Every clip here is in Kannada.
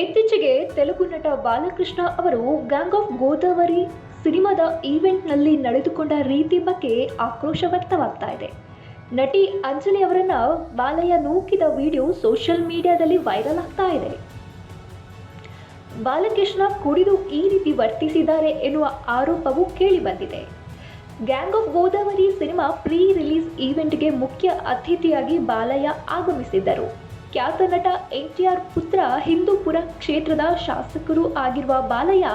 ಇತ್ತೀಚೆಗೆ ತೆಲುಗು ನಟ ಬಾಲಕೃಷ್ಣ ಅವರು ಗ್ಯಾಂಗ್ ಆಫ್ ಗೋದಾವರಿ ಸಿನಿಮಾದ ಈವೆಂಟ್ನಲ್ಲಿ ನಡೆದುಕೊಂಡ ರೀತಿ ಬಗ್ಗೆ ಆಕ್ರೋಶ ವ್ಯಕ್ತವಾಗ್ತಾ ಇದೆ. ನಟಿ ಅಂಜಲಿ ಅವರನ್ನ ಬಾಲಯ್ಯ ನೂಕಿದ ವಿಡಿಯೋ ಸೋಷಿಯಲ್ ಮೀಡಿಯಾದಲ್ಲಿ ವೈರಲ್ ಆಗ್ತಾ ಇದೆ. ಬಾಲಕೃಷ್ಣ ಕುಡಿದು ಈ ರೀತಿ ವರ್ತಿಸಿದ್ದಾರೆ ಎನ್ನುವ ಆರೋಪವು ಕೇಳಿಬಂದಿದೆ gang of Godavari cinema pre release ಈವೆಂಟ್ಗೆ ಮುಖ್ಯ ಅತಿಥಿಯಾಗಿ ಬಾಲಯ್ಯ ಆಗಮಿಸಿದ್ದರು. ಖ್ಯಾತ ನಟ ಆರ್ ಪುತ್ರ ಹಿಂದೂಪುರ ಕ್ಷೇತ್ರದ ಶಾಸಕರು ಆಗಿರುವ ಬಾಲಯ್ಯ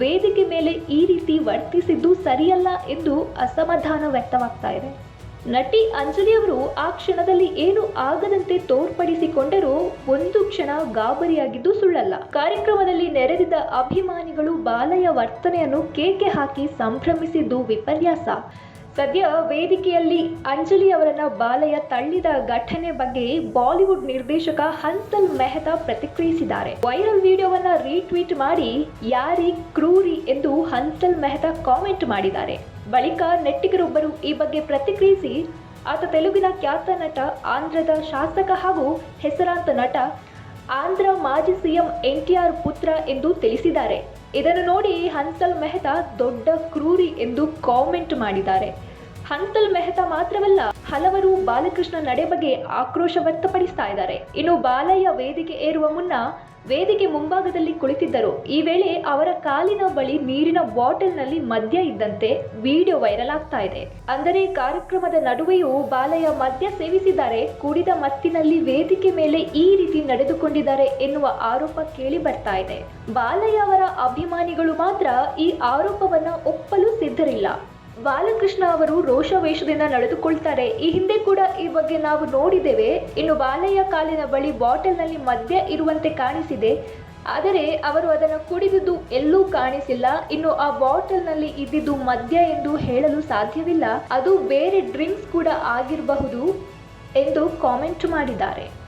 ವೇದಿಕೆ ಮೇಲೆ ಈ ರೀತಿ ವರ್ತಿಸಿದ್ದು ಸರಿಯಲ್ಲ ಎಂದು ಅಸಮಾಧಾನ ವ್ಯಕ್ತವಾಗ್ತಾ ಇದೆ. ನಟಿ ಅಂಜಲಿ ಅವರು ಆ ಕ್ಷಣದಲ್ಲಿ ಏನು ಆಗದಂತೆ ತೋರ್ಪಡಿಸಿಕೊಂಡರೂ ಒಂದು ಕ್ಷಣ ಗಾಬರಿಯಾಗಿದ್ದು ಸುಳ್ಳಲ್ಲ. ಕಾರ್ಯಕ್ರಮದಲ್ಲಿ ನೆರೆದಿದ್ದ ಅಭಿಮಾನಿಗಳು ಬಾಲಯ್ಯ ವರ್ತನೆಯನ್ನು ಕೇಕೆ ಹಾಕಿ ಸಂಭ್ರಮಿಸಿದ್ದು ವಿಪರ್ಯಾಸ. ಸದ್ಯ ವೇದಿಕೆಯಲ್ಲಿ ಅಂಜಲಿ ಅವರನ್ನ ಬಾಲಯ ತಳ್ಳಿದ ಘಟನೆ ಬಗ್ಗೆ ಬಾಲಿವುಡ್ ನಿರ್ದೇಶಕ ಹನ್ಸಲ್ ಮೆಹ್ತಾ ಪ್ರತಿಕ್ರಿಯಿಸಿದ್ದಾರೆ. ವೈರಲ್ ವಿಡಿಯೋವನ್ನ ರೀಟ್ವೀಟ್ ಮಾಡಿ, ಯಾರಿ ಕ್ರೂರಿ ಎಂದು ಹನ್ಸಲ್ ಮೆಹ್ತಾ ಕಾಮೆಂಟ್ ಮಾಡಿದ್ದಾರೆ. ಬಳಿಕ ನೆಟ್ಟಿಗರೊಬ್ಬರು ಈ ಬಗ್ಗೆ ಪ್ರತಿಕ್ರಿಯಿಸಿ, ಆತ ತೆಲುಗಿನ ಖ್ಯಾತ ನಟ, ಆಂಧ್ರದ ಶಾಸಕ ಹಾಗೂ ಹೆಸರಾಂತ ನಟ, ಆಂಧ್ರ ಮಾಜಿ ಸಿಎಂ ಎನ್ಟಿಆರ್ ಪುತ್ರ ಎಂದು ತಿಳಿಸಿದ್ದಾರೆ. ಇದನ್ನು ನೋಡಿ ಹನ್ಸಲ್ ಮೆಹ್ತಾ ದೊಡ್ಡ ಕ್ರೂರಿ ಎಂದು ಕಾಮೆಂಟ್ ಮಾಡಿದ್ದಾರೆ. ಹನ್ಸಲ್ ಮೆಹ್ತಾ ಮಾತ್ರವಲ್ಲ, ಹಲವರು ಬಾಲಕೃಷ್ಣ ನಡೆ ಬಗ್ಗೆ ಆಕ್ರೋಶ ವ್ಯಕ್ತಪಡಿಸ್ತಾ ಇದ್ದಾರೆ. ಇನ್ನು ಬಾಲಯ್ಯ ವೇದಿಕೆ ಏರುವ ಮುನ್ನ ವೇದಿಕೆ ಮುಂಭಾಗದಲ್ಲಿ ಕುಳಿತಿದ್ದರು. ಈ ವೇಳೆ ಅವರ ಕಾಲಿನ ಬಳಿ ನೀರಿನ ಬಾಟಲ್ನಲ್ಲಿ ಮದ್ಯ ಇದ್ದಂತೆ ವಿಡಿಯೋ ವೈರಲ್ ಆಗ್ತಾ ಇದೆ. ಅಂದರೆ ಕಾರ್ಯಕ್ರಮದ ನಡುವೆಯೂ ಬಾಲಯ್ಯ ಮದ್ಯ ಸೇವಿಸಿದ್ದಾರೆ. ಕುಡಿದ ಮತ್ತಿನಲ್ಲಿ ವೇದಿಕೆ ಮೇಲೆ ಈ ರೀತಿ ನಡೆದುಕೊಂಡಿದ್ದಾರೆ ಎನ್ನುವ ಆರೋಪ ಕೇಳಿ ಬರ್ತಾ ಇದೆ. ಬಾಲಯ್ಯ ಅವರ ಅಭಿಮಾನಿಗಳು ಮಾತ್ರ ಈ ಆರೋಪವನ್ನ ಒಪ್ಪಲು ಸಿದ್ಧರಿಲ್ಲ. ಬಾಲಕೃಷ್ಣ ಅವರು ರೋಷವೇಷದಿಂದ ನಡೆದುಕೊಳ್ತಾರೆ. ಈ ಹಿಂದೆ ಕೂಡ ಈ ಬಗ್ಗೆ ನಾವು ನೋಡಿದ್ದೇವೆ. ಇನ್ನು ಬಾಲಯ್ಯ ಕಾಲಿನ ಬಳಿ ಬಾಟಲ್ನಲ್ಲಿ ಮದ್ಯ ಇರುವಂತೆ ಕಾಣಿಸಿದೆ. ಆದರೆ ಅವರು ಅದನ್ನು ಕುಡಿದುದು ಎಲ್ಲೂ ಕಾಣಿಸಿಲ್ಲ. ಇನ್ನು ಆ ಬಾಟಲ್ನಲ್ಲಿ ಇದ್ದಿದ್ದು ಮದ್ಯ ಎಂದು ಹೇಳಲು ಸಾಧ್ಯವಿಲ್ಲ. ಅದು ಬೇರೆ ಡ್ರಿಂಕ್ಸ್ ಕೂಡ ಆಗಿರಬಹುದು ಎಂದು ಕಾಮೆಂಟ್ ಮಾಡಿದ್ದಾರೆ.